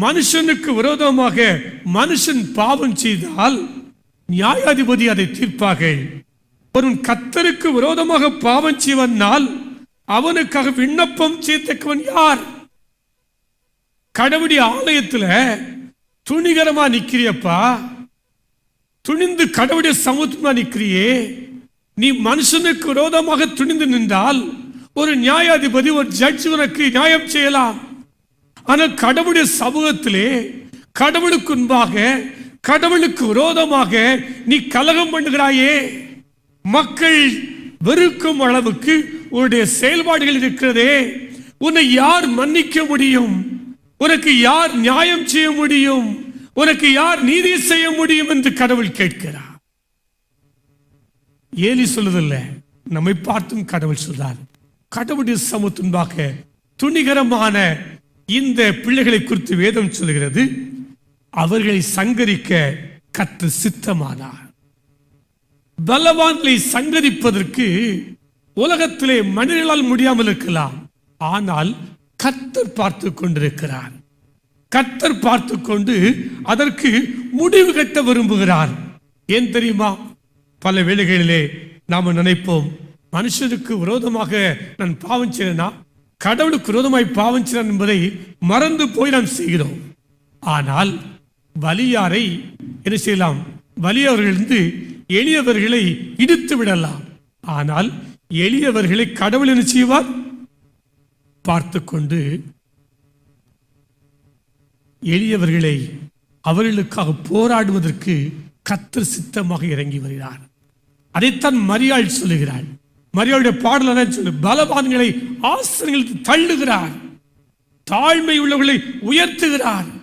மனுஷனுக்கு விரோதமாக மனுஷன் பாவம் செய்தால் நியாயாதிபதி அதை தீர்ப்பாக. ஒரு கத்தருக்கு விரோதமாக பாவம் செய்வனால் அவனுக்காக விண்ணப்பம் செய்தக்கவன் யார்? கடவுளுடைய ஆலயத்தில் துணிகரமா நிக்கிறியப்பா. துணிந்து கடவுடைய சமூகமா நிக்கிறியே? நீ மனுஷனுக்கு விரோதமாக துணிந்து நின்றால் ஒரு நியாயாதிபதி ஒரு ஜட்ஜ் உனக்கு நியாயம் செய்யலாம். ஆனால் கடவுளுடைய சமூகத்திலே கடவுளுக்கு முன்பாக கடவுளுக்கு விரோதமாக நீ கலகம் பண்ணுகிறாயே. மக்கள் வெறுக்கும் அளவுக்கு உன்னுடைய செயல்பாடுகள் இருக்கிறதே. உன்னை யார் மன்னிக்க முடியும்? உனக்கு யார் நியாயம் செய்ய முடியும்? உனக்கு யார் நீதி செய்ய முடியும் என்று கடவுள் கேட்கிறார். ஏலி சொல்லுதில்ல நம்மை பார்த்தும் கடவுள் சொல்றார். கடவுளுடைய சமத்துன்பாக துணிகரமான இந்த பிள்ளைகளை குறித்து வேதம் சொல்கிறது அவர்களை சங்கரிக்க கற்று சித்தமானார். பலவான்களை சங்கரிப்பதற்கு உலகத்திலே மனிதர்களால் முடியாமல் இருக்கலாம். ஆனால் கத்தர் பார்த்து கொண்டிருக்கிறார். கத்தர் பார்த்து கொண்டு அதற்கு முடிவு கட்ட விரும்புகிறார். ஏன் தெரியுமா? பல வேளைகளிலே நாம நினைப்போம் மனுஷனுக்கு விரோதமாக நான் பாவம் செய்யணும் கடவுளுக்கு விரோதமாய் பாவம் செய்யலாம் என்பதை மறந்து போய் நாம் செய்கிறோம். ஆனால் வலியாரை என்ன செய்யலாம்? வலியவர்களிருந்து எளியவர்களை இடித்து விடலாம். ஆனால் எளியவர்களை கடவுள் என்ன செய்வார்? பார்த்து கொண்டு எளியவர்களை அவர்களுக்காக போராடுவதற்கு கத்தர் சித்தமாக இறங்கி வருகிறார். அதைத்தான் மரியாள் சொல்லுகிறாள். மரியாளுடைய பாடல் சொல்லு பலவான்களை ஆசிரியர்களுக்கு தள்ளுகிறார். தாழ்மை உள்ளவர்களை உயர்த்துகிறார்.